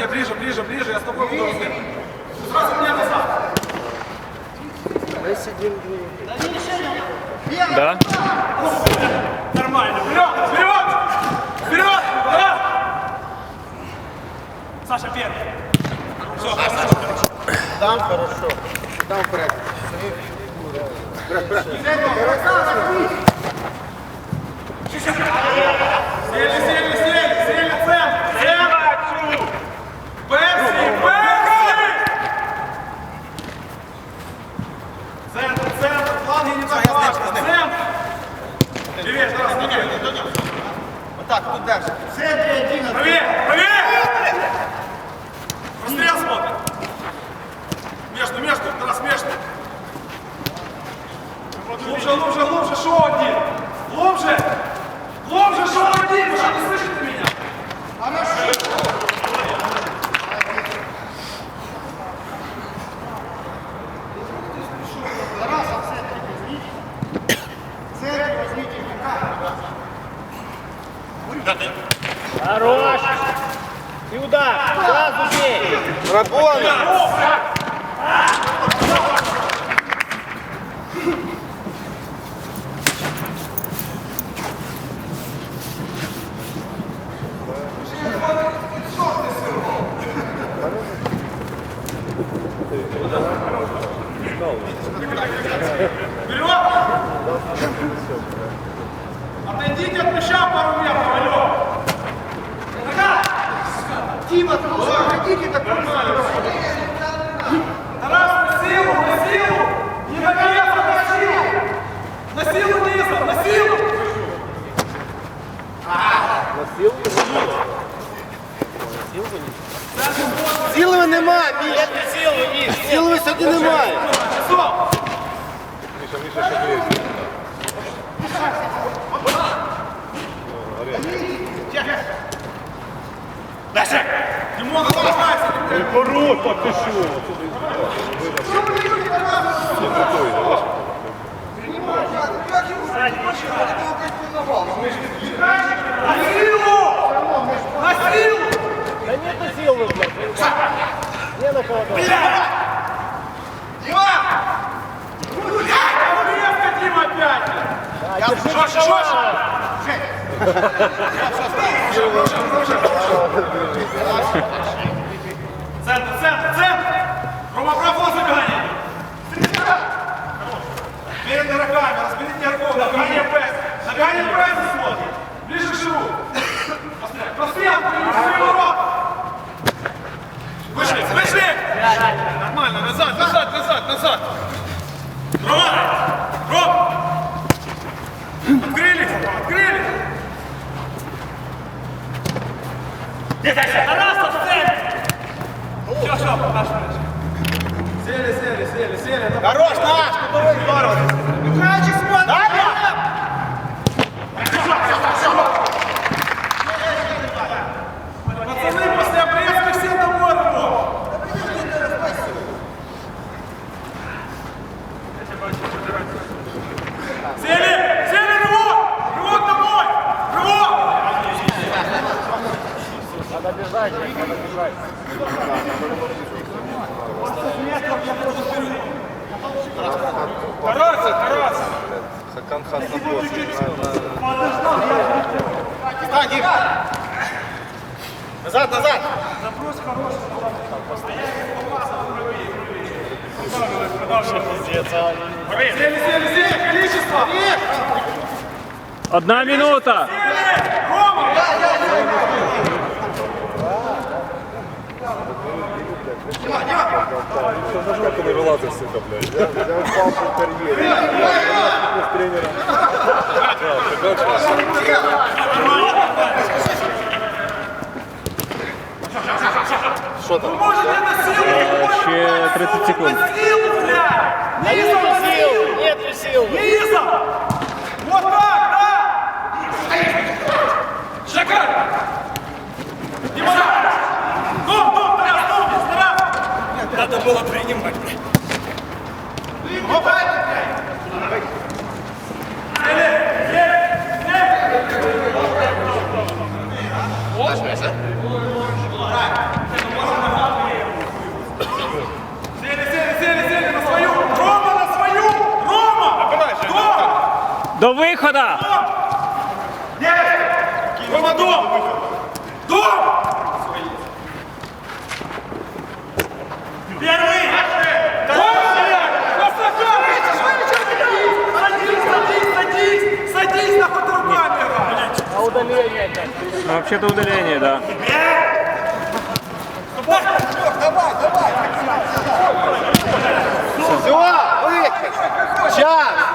мне ближе, ближе, ближе, я с тобой буду разговаривать. Сразу мне назад. Мы сидим Да? Нормально. Вперед, вперед, вперед, да? Саша первый. Все, а, Саша. Там хорошо. Там проект. Брат, брат. Сели, сели, сели. Привет, Тарас. Отак, тут держи. В центрі один. Хорош! И удар! Сразу бей! Работа! Вперед! Отойдите от мяча пару метров, алло! Нога! Тіма, там заходите такой Тарас, на силу, на силу! Не на колено, на силу! На силу низом, на силу! Сили немає, Міш. Сили сьогодні немає. Стоп! Дальше! Корота, ти що? Да нету силы, блядь! Не на кого Дима! Резко, Дима, опять! Да, держи Жестче, жестче! Центр, центр, центр! Рома, пробовал забегание! Перед игроками, разберите игроков, нагоняй пресс! Нагоняй пресс смотрит! Ближе к живу! Быстрее, быстрее, принеси ворот! Вышли, вышли! Нормально, назад, назад, назад, назад! Рома! Ром! Открылись, открылись! Тарасов! Все, все, наш Сели, сели, сели, сели. Хорош, наш, кутовий здорово. Михайлович, Хакан хас на. Назад, назад. Сели, количество! Одна минута! Рома! Как ты не вылазишь, сука, блядь? Я, я упал в карьере. Я с тренером. Что там? Силу! Ще 30 секунд. Нету сил, нету сил! выхода. Есть! Рома, дом! Дом! Первый! Удаление. А Вообще-то удаление, да. Давай, давай, давай. Все, выход. Час.